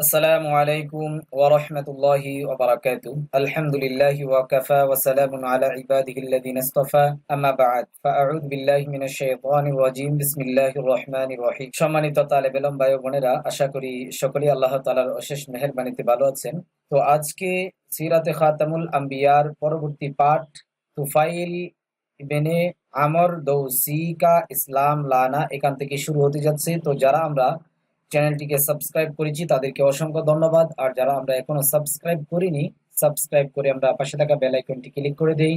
আসসালামু আল্লাহ তাআলার অশেষ মেহেরবানিতে ভালো আছেন। তো আজকে সিরাতে খাতামুল আম্বিয়ার পরবর্তী পাঠ, তুফাইল ইবনে আমর দৌসি কা ইসলাম লানা এখান থেকে শুরু হতে যাচ্ছে। তো যারা আমরা চ্যানেলটিকে সাবস্ক্রাইব করেছি, তাদেরকে অসংখ্য ধন্যবাদ। আর যারা আমরা এখনও সাবস্ক্রাইব করিনি, সাবস্ক্রাইব করে আমরা পাশে থাকা বেল আইকনটি ক্লিক করে দেই,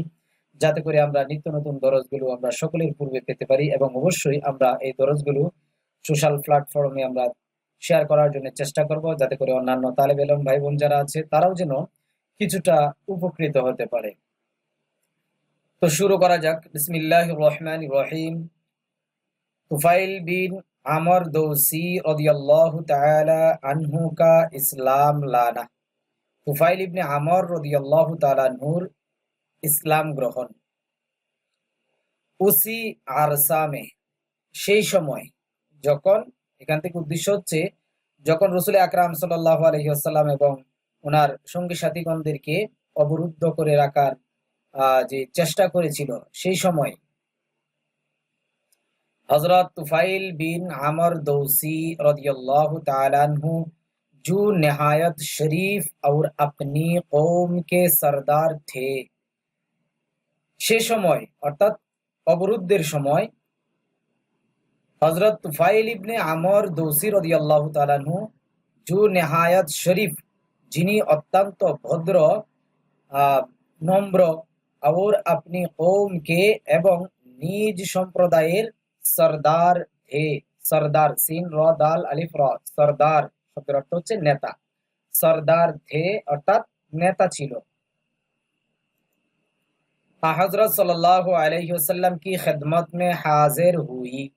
যাতে করে আমরা নিত্য নতুন দরজগুলো আমরা সকলের পূর্বে পেতে পারি এবং অবশ্যই আমরা এই দরজগুলো সোশ্যাল প্ল্যাটফর্মে আমরা শেয়ার করার জন্য চেষ্টা করব, যাতে করে অন্যান্য তালেব এলম ভাই বোন যারা আছে, তারাও যেন কিছুটা উপকৃত হতে পারে। তো শুরু করা যাক। বিসমিল্লাহ রহমান রহিম। তুফাইল বিন আমর দৌসি রদিয়াল্লাহু তাআলা আনহু কা ইসলাম লানা। তুফাইল ইবনে আমর রদিয়াল্লাহু তাআলা আনহুর ইসলাম গ্রহণ। উসি আরসামে, সেই সময় যখন, এখান থেকে উদ্দেশ্য হচ্ছে, যখন রসুল আকরাম সাল্লাহ আলহিহাসাল্লাম এবং ওনার সঙ্গী সাথীগণদেরকে অবরুদ্ধ করে রাখার যে চেষ্টা করেছিল, সেই সময় हजरत तुफाइल बिन आमर दौसी रदियल्लाहु ताला अन्हु जो नहायत शरीफ और अपनी कौम के सरदार थे সে সময় অর্থাৎ অবরুদ্ধের সময় হজরত তুফাইল ইবনে আমর দৌসি রদিয়াল্লাহ তালানহু জু নেহায়ত শরীফ যিনি অত্যন্ত ভদ্র নম্র और अपनी कौम के এবং নিজ সম্প্রদায়ের সরদার হে সরদার সিন, র, দাল, আলিফ, র। সরদার শব্দের অর্থ হচ্ছে নেতা। সরদার ধে অর্থাৎ নেতা ছিল। হজরত সাল্লাহ আলহিম কি খেদমত মে হাজির হুই?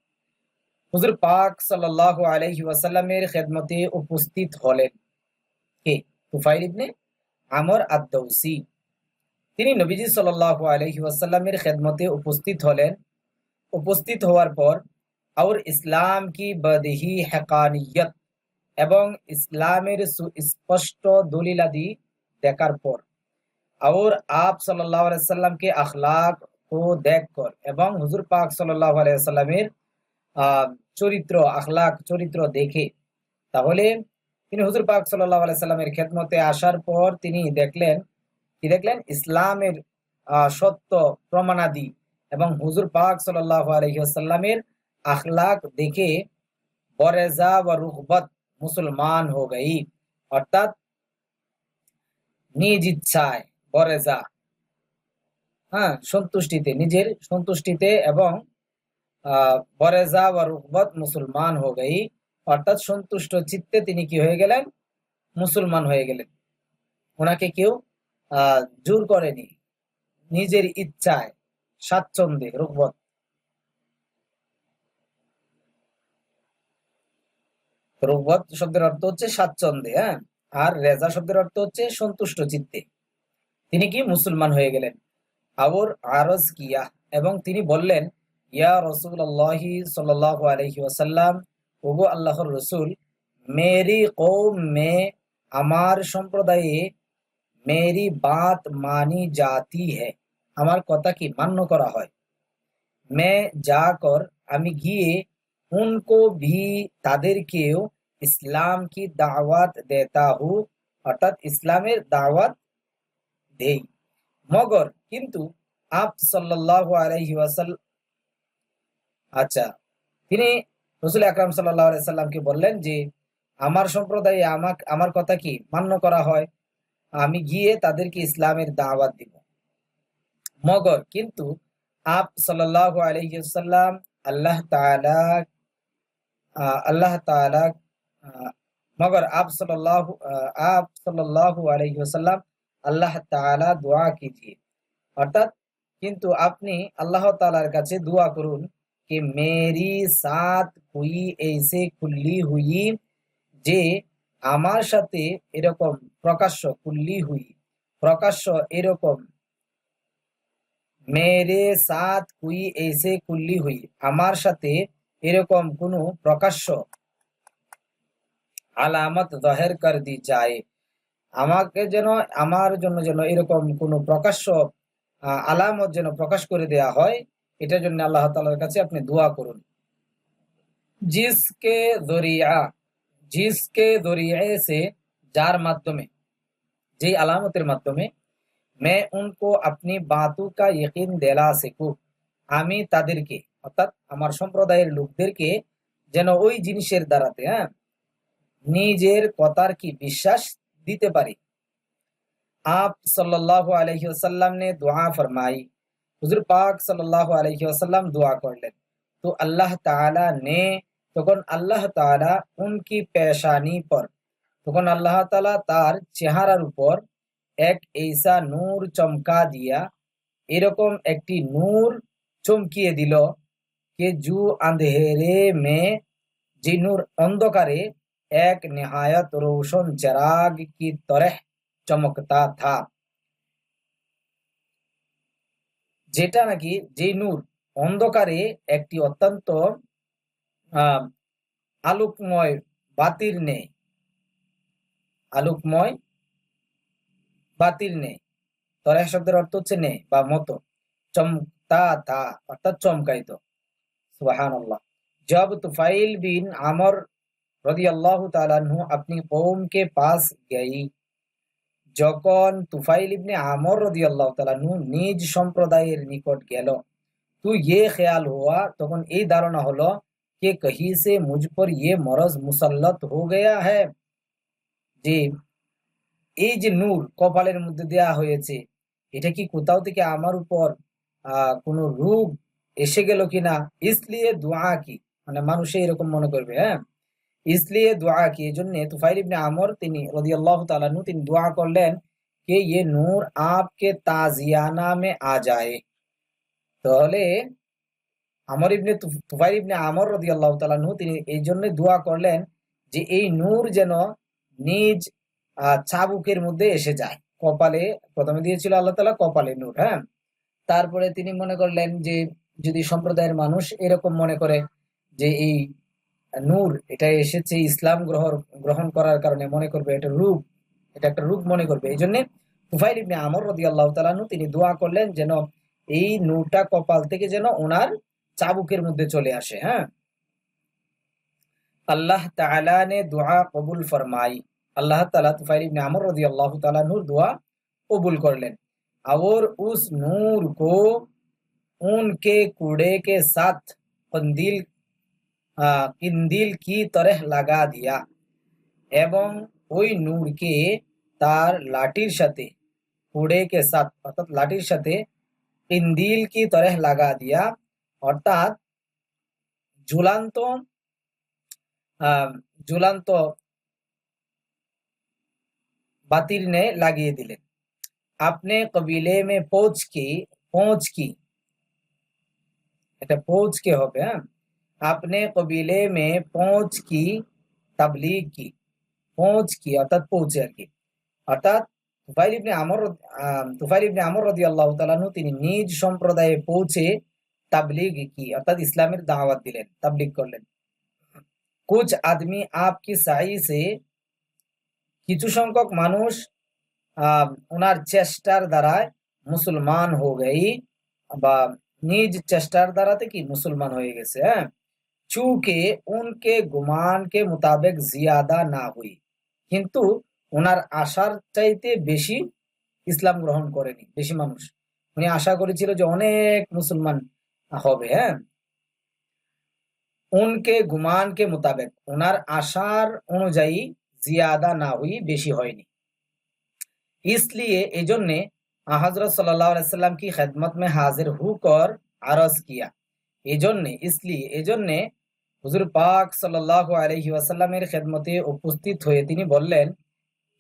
হুজুর পাক সাল্লাহ আলহি খেদমতে উপস্থিত হলেন। কে? তুফাইল ইবনে আমর আদৌসি তিনি নবীজি সাল্লাহ আলহি ওয়াসাল্লামের খেদমতে উপস্থিত হলেন। উপস্থিত হওয়ার পর আউর ইসলাম কি বদহি হ্যাকানিয়ত এবং ইসলামের সুস্পষ্ট দলিলাদি দেখার পর আউর আপ সাল্লামকে আখলাক ও দেখ কর। এবং হুজুর পাক সাল্লাহ আলাইসাল্লামের চরিত্র, আখলাক চরিত্র দেখে। তাহলে তিনি হুজুর পাক সাল্লাহ আলাইসাল্লামের খেদমতে আসার পর তিনি দেখলেন, কি দেখলেন? ইসলামের সত্য প্রমাণাদি এবং হুজুর পাক সাল্লাহ আলহিহাসাল্লামের আখলাক দেখে বরেজা বা রুহবত মুসলমান হো গই অর্থাৎ নিজ ইচ্ছায় বরেজা হ্যাঁ সন্তুষ্টিতে, নিজের সন্তুষ্টিতে এবং বরেজা বা রুহবত মুসলমান হো গই অর্থাৎ সন্তুষ্ট চিত্তে তিনি কি হয়ে গেলেন? মুসলমান হয়ে গেলেন। ওনাকে কেউ আহ জোর করেনি। নিজের ইচ্ছায় স্বাচ্ছন্দ্যে রুকবত রুকবত শব্দের অর্থ হচ্ছে স্বাচ্ছন্দ্যে হ্যাঁ? আর রেজা শব্দের অর্থ হচ্ছে সন্তুষ্ট চিত্তে। তিনি কি? মুসলমান হয়ে গেলেন। আবর আরজ কিয়া। এবং তিনি বললেন, ইয়া রসুল আল্লাহি সাল্লাহ আলহি ওয়াসাল্লাম, ওগো আল্লাহর রসুল, মেরি কৌম মে আমার সম্প্রদায়ে মেরি বাত মানি জাতি হ্যাঁ আমার কথা কি মান্য করা হয়। মে যা কর, আমি গিয়ে উনকো ভি তাদেরকেও ইসলাম কি দাওয়াত দেতা হু, অর্থাৎ ইসলামের দাওয়াত দেই। মগর, কিন্তু আপ সাল্লাল্লাহু আলাইহি ওয়াসাল্লাম আচ্ছা তিনি রসুল আকরাম সাল্লাহ সাল্লামকে বললেন যে, আমার সম্প্রদায়ে আমাক, আমার কথা কি মান্য করা হয়। আমি গিয়ে তাদেরকে ইসলামের দাওয়াত দিব। মগর কিন্তু আপ সাল্লাল্লাহু আলাইহি ওয়াসাল্লাম আল্লাহ তাআলা আল্লাহ তাআলা মগর আপ সাল্লাল্লাহু আপ সাল্লাল্লাহু আলাইহি ওয়াসাল্লাম আল্লাহ তাআলা দোয়া कीजिए অর্থাৎ কিন্তু আপনি আল্লাহ তাআলার কাছে দোয়া করুন कि मेरी साथ हुई ऐसे खुली हुई যে আমার সাথে এরকম প্রকাশ্য কুল্লি হুই প্রকাশ্য এরকম মেরে সাত কুই এসে কুল্লি হুই। আমার সাথে এরকম কোন প্রকাশ্য আলামত জহের কর দি যায়। আমাকে যেন, আমার জন্য যেন এরকম কোন প্রকাশ্য আলামত যেন প্রকাশ করে দেয়া হয়, এটার জন্য আল্লাহ তালার কাছে আপনি দোয়া করুন। জিসকে দরিয়া জিসকে দরিয়া এসে যার মাধ্যমে, যেই আলামতের মাধ্যমে मैं उनको अपनी बातों का यकीन दिला सकूं আমি তাদেরকে অর্থাৎ আমার সম্প্রদায়ের লোকদেরকে যেন ওই জিনিসের দ্বারাতে হ্যাঁ নিজের কথার কি বিশ্বাস দিতে পারি आप सल्लल्लाहु अलैहि वसल्लम ने दुआ फरमाई हुजूर पाक सल्लल्लाहु अलैहि वसल्लम दुआ করলেন তো আল্লাহ তাআলা ने তখন আল্লাহ তাআলা উনকি পেশানি পর তখন আল্লাহ তাআলা তার চেহারার উপর এক এইসা নূর চমকা দিয়া এরকম একটি নূর চমকিয়ে দিল কে জু আন্ধেরে মে, যে নূর অন্ধকারে এক নেহায়ত রোশন চেরাগ কি তরহ চমকতা থা। যেটা নাকি যে নূর অন্ধকারে একটি অত্যন্ত আলোকময় বাতির নেই। আলোকময় বাতির নেই তরেহ শব্দের অর্থ হচ্ছে নে বা মতো চমকতা থা অর্থাৎ চমকাইত সুবাহান আল্লাহ जब तुफाइल बिन आमर रदी अल्लाह तालान्हु अपनी कौम के पास गई যখন তুফাইল ইবনে আমর রদি আল্লাহ তালানহু নিজ সম্প্রদায়ের নিকট গেল তো ইয়ে খেয়াল হওয়া তখন এই ধারণা হলো कि कहीं से मुझ पर ये मरज मुसल्लत हो गया है যে এই যে নূর কপালের মধ্যে দেয়া হয়েছে, এটা কি কোথাও থেকে আমার উপর কোনো রোগ এসে গেল কিনা? ইসলিয়ে দোয়া কি? মানে মানুষে এরকম মনে করবে হ্যাঁ? ইসলিয়ে দোয়া কি? এই জন্য তুফাইল ইবনে আমর তিনি রদি আল্লাহ তালু তিনি দোয়া করলেন কে ইয়ে নূর আপকে তাজিয়ানা মে আ যায়। তাহলে আমর ইবনে তুফাইল ইবনে আমর রদি আল্লাহ তালু তিনি এই জন্য দোয়া করলেন যে এই নূর যেন নিজ চাবুকের মধ্যে এসে যায়। কপালে, প্রথমে দিয়েছিল আল্লাহ তালা কপালে নূর হ্যাঁ? তারপরে তিনি মনে করলেন যে, যদি সম্প্রদায়ের মানুষ এরকম মনে করে যে, এই নূর, এটা এসেছে ইসলাম গ্রহণ গ্রহণ করার কারণে মনে করবে এটা রূপ, এটা একটা রূপ মনে করবে। এই জন্যে তুফাইল ইবনে আমর রদি আল্লাহ তালানু তিনি দোয়া করলেন যেন এই নূরটা কপাল থেকে যেন ওনার চাবুকের মধ্যে চলে আসে হ্যাঁ? আল্লাহ তালা নে দোয়া কবুল ফরমাই আল্লাহ তাআলা তুফাইল ইবনে আমর রাদিয়াল্লাহু তাআলা নূর দোয়া কবুল করলেন और उस नूर को उनके कूड़े के साथ कंदील আহ, কিন্দিল কি তরহ লাগা দিয়া এবং ওই নূরকে তার লাঠির সাথে কুড়ে কে সাথ অর্থাৎ লাঠির সাথে কিন্দিল কি তরহ লাগা দিয়া অর্থাৎ ঝুলান্ত আহ, ঝুলান্ত বাতির নে লাগিয়ে দিলেন আপনি কবিলে মে পৌঁছ কি পৌঁছ কি এটা পৌঁছ কে হবে হ্যাঁ अपने कबीले में पहुंच की तबलीग की पहुंच की অর্থাৎ পৌঁছে আর কি অর্থাৎ তুফাইল ইবনে আমর আহ, তুফাইল ইবনে আমর রাদিয়াল্লাহু তাআলা আনহু তিনি নিজ সম্প্রদায়ে পৌঁছে তাবলীগ কি অর্থাৎ ইসলামের দাওয়াত দিলেন তাবলীগ করলেন কুছ আদমি আপকি সাই সে কিছু সংখ্যক মানুষ ওনার চেষ্টার দ্বারায় মুসলমান হয়ে গই, বা নিজ চেষ্টার দ্বারাতে কি মুসলমান হয়ে গেছে হ্যাঁ? চুকে, উনকে গুমান কে মোতাবেক জিয়াদা না হুই কিন্তু ওনার আশার চাইতে বেশি ইসলাম গ্রহণ করেনি, বেশি মানুষ। উনি আশা করেছিল যে অনেক মুসলমান হবে হ্যাঁ? উনকে গুমান কে মোতাবেক। ওনার আশার অনুযায়ী জিয়াদা না হই বেশি হয়নি। ইসলিয়ে এজন্যে হজরত সাল্লাম কি খেদমত মে হাজির হু আরজ কিয়া। এজন্যে ইসলি এজন্যে হুজুর পাক সাল্লাহ আলহি খেদমতে উপস্থিত হয়ে তিনি বললেন,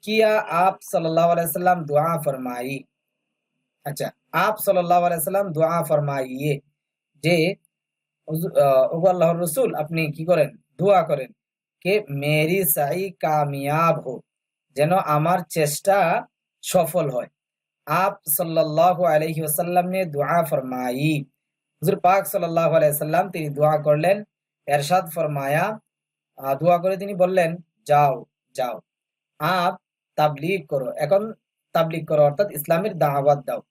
কিয়া আপ সাল্লাহ আলাইসাল্লাম দোয়া ফরমাই? আচ্ছা আপ সাল্লাহ আলাইসাল্লাম দোয়া ফরমাইয়ে যে আল্লাহ রসুল, আপনি কি করেন? দোয়া করেন। কে মেরি সাই কামিয়াব হোক যেন আমার চেষ্টা সফল হয় आप सल्लल्लाहु अलैहि वसल्लम ने दुआ फरमाई হুজুর পাক সাল্লাল্লাহু আলাইহি সাল্লাম তিনি দোয়া করলেন এরশাদ ফরমায়া আহ, দোয়া করে তিনি বললেন যাও যাও আপ তাবলিগ করো এখন তাবলিগ করো অর্থাৎ ইসলামের দাওয়াত দাও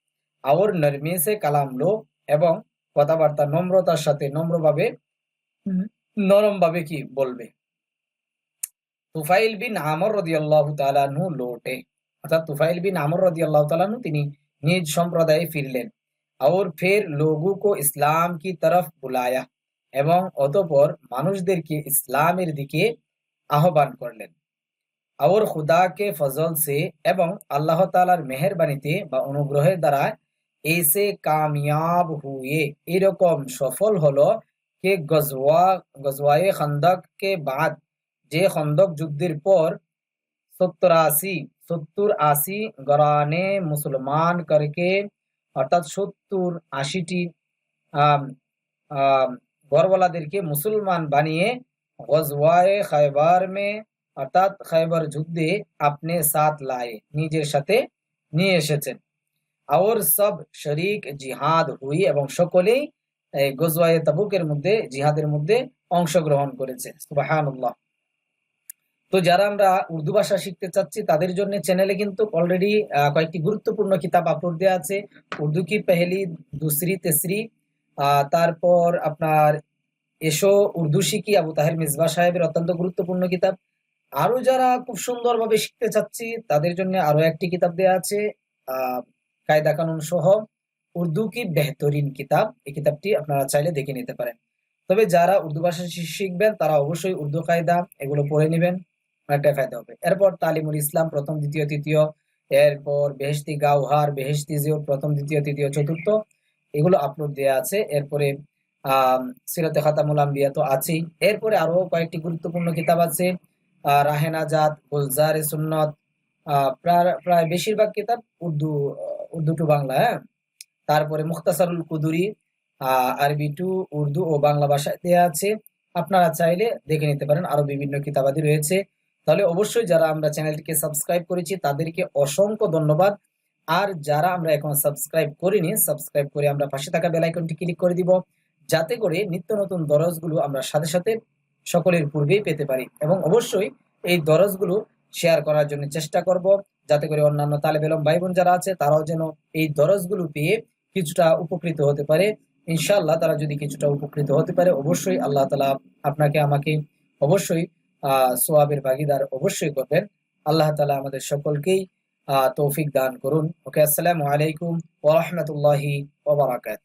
আর নরমি সে কালাম লো এবং কথাবার্তা নম্রতার সাথে নম্রভাবে নরম ভাবে কি বলবে তুফাইল বিন আমর রদিয়াল্লাহু তাআলাহু লৌটে অর্থাৎ তুফাইল বিন আমর রদিয়াল্লাহু তাআলাহু তিনি নিজ সম্প্রদায়ে ফিরলেন और फिर लोगों को ইসলাম কি তরফ বুলায়া এবং অতঃপর মানুষদেরকে ইসলামের দিকে আহ্বান করলেন और खुदा के फजल से এবং আল্লাহ তাআলার মেহেরবানিতে বা অনুগ্রহের দ্বারা এসে কামিয়াব হুয়ে এরকম সফল হলো কে গজওয়া গজওয়ায়ে খন্দক কে বাদ যে খন্দক যুদ্ধের পর সত্তর আশি সত্তর আশি গরানে মুসলমান করকে, অর্থাৎ সত্তর আশিটি ঘরওয়ালাদেরকে মুসলমান বানিয়ে গজওয়ায়ে খাইবার মে, অর্থাৎ খাইবার যুদ্ধে আপনি সাথ লায়ে নিজের সাথে নিয়ে এসেছেন। আর সব শরিক জিহাদ হুই এবং সকলেই গজওয়ায়ে তাবুকের মধ্যে, জিহাদের মধ্যে অংশগ্রহণ করেছে। সুবহানাল্লাহ। তো যারা আমরা উর্দু ভাষা শিখতে চাচ্ছি, তাদের জন্য চ্যানেলে কিন্তু অলরেডি কয়েকটি গুরুত্বপূর্ণ কিতাব আপলোড দেওয়া আছে। উর্দু কি পেহেলি, দুসরি, তেসরি তারপর আপনার এসো, উর্দু শিখি, আবু তাহের মিসবা সাহেবের অত্যন্ত গুরুত্বপূর্ণ কিতাব। আরও যারা খুব সুন্দরভাবে শিখতে চাচ্ছি, তাদের জন্য আরও একটি কিতাব দেওয়া আছে কায়দা কানুন সহ উর্দু কি বেহতরিন কিতাব। এই কিতাবটি আপনারা চাইলে দেখে নিতে পারেন। তবে যারা উর্দু ভাষা শিখবেন, তারা অবশ্যই উর্দু কায়দা এগুলো পড়ে নেবেন। অনেকটা ফায়দা হবে। এরপর তালিমুল ইসলাম প্রথম, দ্বিতীয়, তৃতীয়, এরপর বেহেশতি গাউহার বেহেশতি জিও প্রথম, দ্বিতীয়, তৃতীয়, চতুর্থ, এগুলো আপলোড দেওয়া আছে। এরপরে সিরাতে খাতামুল আম্বিয়া তো আছেই। এরপরে আরও কয়েকটি গুরুত্বপূর্ণ কিতাব আছে। রাহেনা জাত গুলজারে সুন্নত প্রায় বেশিরভাগ কিতাব উর্দু উর্দু টু বাংলা হ্যাঁ? তারপরে মুখতাসারুল কুদুরি আরবি টু উর্দু ও বাংলা ভাষায় দেওয়া আছে। আপনারা চাইলে দেখে নিতে পারেন। আরও বিভিন্ন কিতাবাদি রয়েছে। তাহলে অবশ্যই যারা আমরা চ্যানেলটিকে সাবস্ক্রাইব করেছি, তাদেরকে অসংখ্য ধন্যবাদ। আর যারা আমরা এখন সাবস্ক্রাইব করিনি, সাবস্ক্রাইব করে আমরা পাশে থাকা বেল আইকনটি ক্লিক করে দিব, যাতে করে নিত্য নতুন দরজগুলো আমরা সাথে সাথে সকলের পূর্বেই পেতে পারি। এবং অবশ্যই এই দরজগুলো শেয়ার করার জন্য চেষ্টা করব, যাতে করে অন্যান্য তালেব এলম ভাই বোন যারা আছে, তারাও যেন এই দরজগুলো পেয়ে কিছুটা উপকৃত হতে পারে। ইনশাআল্লাহ তারা যদি কিছুটা উপকৃত হতে পারে, অবশ্যই আল্লাহ তালা আপনাকে, আমাকে অবশ্যই সোয়াবের ভাগিদার অবশ্যই করবেন। আল্লাহ তালা আমাদের সকলকেই তৌফিক দান করুন। ওকে, আসসালামু আলাইকুম ওরহমতুল্লাহি ওবরাকাত